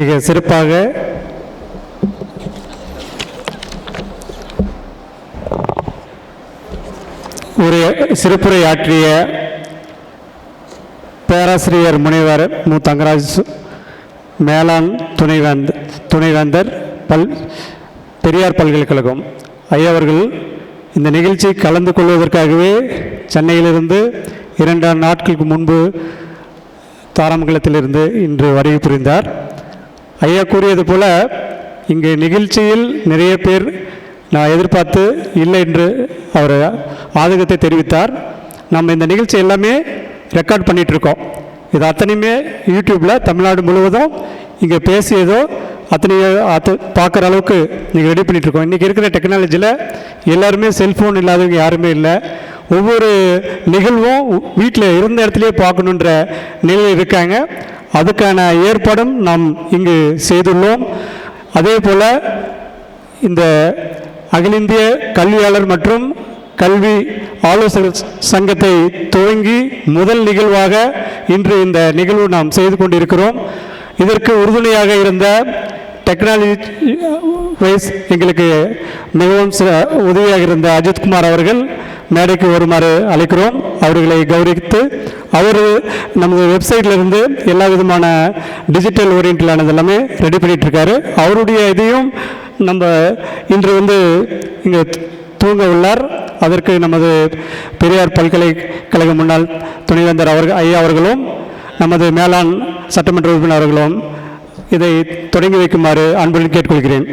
மிக சிறப்பாக ஒரு சிறப்புரை ஆற்றிய பேராசிரியர் முனைவர் மு. தங்கராஜ் மேலாண் துணைவேந்த துணைவேந்தர் பல் பெரியார் பல்கலைக்கழகம். ஐயாவர்கள் இந்த நிகழ்ச்சி கலந்து கொள்வதற்காகவே சென்னையிலிருந்து இரண்டு நாட்களுக்கு முன்பு தாராமங்கலத்திலிருந்து இன்று வருகை புரிந்தார். ஐயா கூறியது போல இங்கு நிகழ்ச்சியில் நிறைய பேர் நான் எதிர்பார்த்து இல்லை என்று அவர் ஆதகத்தை தெரிவித்தார். நம்ம இந்த நிகழ்ச்சி எல்லாமே ரெக்கார்ட் பண்ணிகிட்ருக்கோம் இருக்கோம் இது அத்தனையுமே யூடியூப்பில் தமிழ்நாடு முழுவதும் இங்கே பேசியதோ அத்தனை அத்த பார்க்குற அளவுக்கு நீங்கள் ரெடி பண்ணிட்டு இருக்கோம் இன்றைக்கி இருக்கிற டெக்னாலஜியில் எல்லாருமே செல்ஃபோன் இல்லாதவங்க யாருமே இல்லை. ஒவ்வொரு நிகழ்வும் வீட்டில் இருந்த இடத்துலையே பார்க்கணுன்ற நிலையில் இருக்காங்க. அதுக்கான ஏற்பாடும் நாம் இங்கு செய்துள்ளோம். அதே போல் இந்த அகில இந்திய கல்வியாளர் மற்றும் கல்வி ஆலோசகர் சங்கத்தை துவங்கி முதல் நிகழ்வாக இன்று இந்த நிகழ்வு நாம் செய்து கொண்டிருக்கிறோம். இதற்கு உறுதுணையாக இருந்த டெக்னாலஜி வைஸ் uh, எங்களுக்கு மிகவும் உதவியாக இருந்த அஜித்குமார் அவர்கள் மேடைக்கு வருமாறு அழைக்கிறோம். அவர்களை கௌரவித்து அவர் நமது வெப்சைட்லேருந்து எல்லா விதமான டிஜிட்டல் ஓரியன்டலானது எல்லாமே ரெடி பண்ணிகிட்ருக்காரு அவருடைய இதையும் நம்ம இன்று வந்து இங்கே தூங்க உள்ளார். அதற்கு நமது பெரியார் பல்கலைக்கழக முன்னாள் துணைவேந்தர் அவர்கள் ஐயா அவர்களும் நமது மேலாண் சட்டமன்ற உறுப்பினர் அவர்களும் இதை தொடங்கி வைக்குமாறு அன்புடன் கேட்டுக்கொள்கிறேன்.